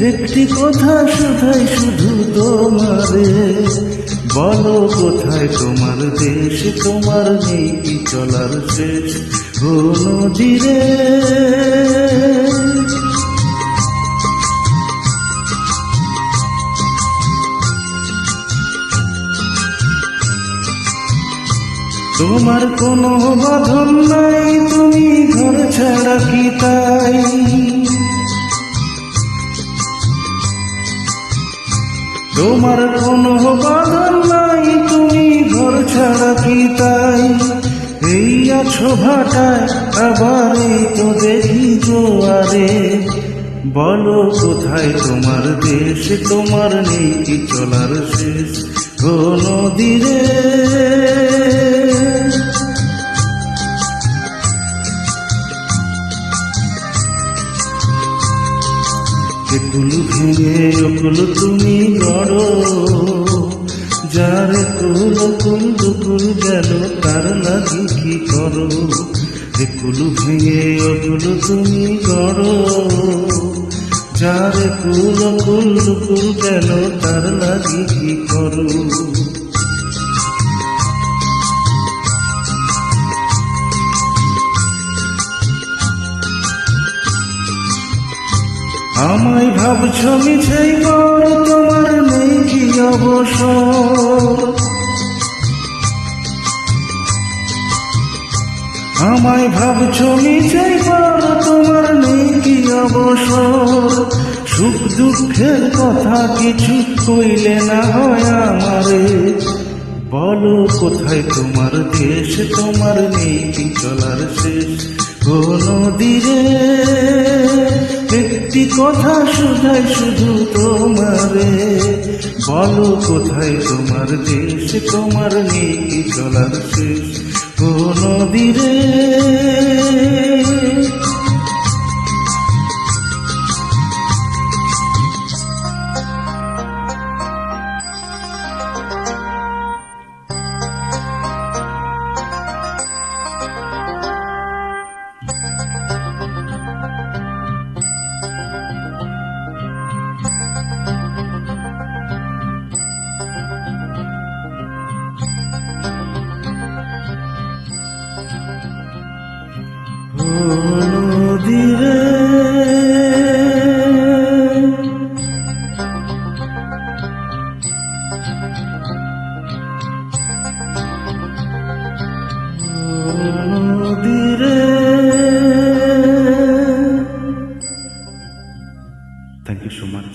একটি কথা শুধাই শুধু তোমারে। বলো কোথায় তোমার দেশ, তোমার নেই চলার শেষ ও নদীরে তোমার কোনো বাঁধন নাই, তুমি ঘর ছাড়া কি তাই? তোমার কোনো বাদল নাই, তুমি ঘর ছাড়া কি তাই? এই আছো ভাটায়, আবার তো দেখি জোয়ারে বলো কোথায় তোমার দেশ, তোমার নেই কি চলার শেষ? ও নদীরে একুল ভেঙে অকুল তুমি গড়ো যার কুল কুল দুকুল গেল, তার লাগি কি করো? একুল ভেঙে অকুল তুমি গড়ো যার কুল কুল দুকুল গেল, তার লাগি কি করো? আমায় ভাবছ মিছেই কর, তোমার নেই কি অবসর? আমায় ভাবছ মিছেই কর, তোমার নেই কি অবসর? সুখ দুঃখের কথা কিছু কইলে না হয় আমারে। বলো কোথায় তোমার দেশ, তোমার নেই কি চলার শেষ? ও নদীরে একটি কথা শুধাই শুধু তোমারে। বলো কোথায় তোমার দেশ, তোমার নেই চলার শেষ। কোন নদীরে। নদীরে নদীরে থ্যাংক ইউ সো মাচ